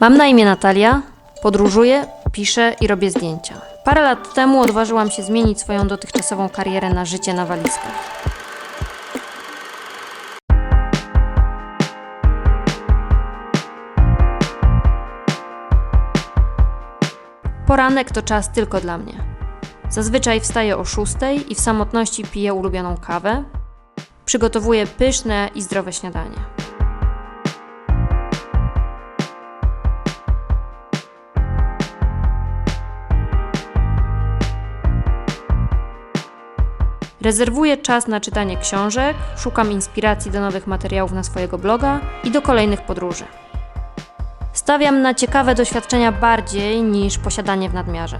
Mam na imię Natalia, podróżuję, piszę i robię zdjęcia. Parę lat temu odważyłam się zmienić swoją dotychczasową karierę na życie na walizkach. Poranek to czas tylko dla mnie. Zazwyczaj wstaję o 6 i w samotności piję ulubioną kawę. Przygotowuję pyszne i zdrowe śniadanie. Rezerwuję czas na czytanie książek, szukam inspiracji do nowych materiałów na swojego bloga i do kolejnych podróży. Stawiam na ciekawe doświadczenia bardziej niż posiadanie w nadmiarze.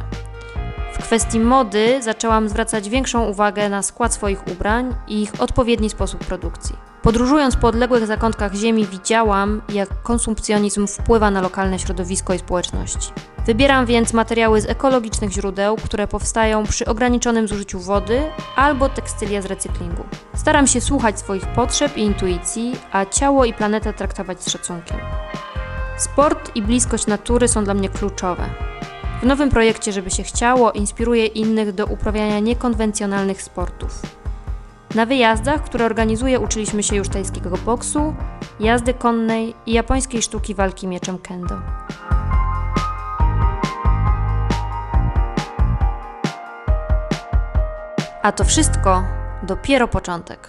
W kwestii mody zaczęłam zwracać większą uwagę na skład swoich ubrań i ich odpowiedni sposób produkcji. Podróżując po odległych zakątkach Ziemi, widziałam, jak konsumpcjonizm wpływa na lokalne środowisko i społeczności. Wybieram więc materiały z ekologicznych źródeł, które powstają przy ograniczonym zużyciu wody albo tekstylia z recyklingu. Staram się słuchać swoich potrzeb i intuicji, a ciało i planetę traktować z szacunkiem. Sport i bliskość natury są dla mnie kluczowe. W nowym projekcie, żeby się chciało, inspiruję innych do uprawiania niekonwencjonalnych sportów. Na wyjazdach, które organizuję, uczyliśmy się już tajskiego boksu, jazdy konnej i japońskiej sztuki walki mieczem kendo. A to wszystko dopiero początek.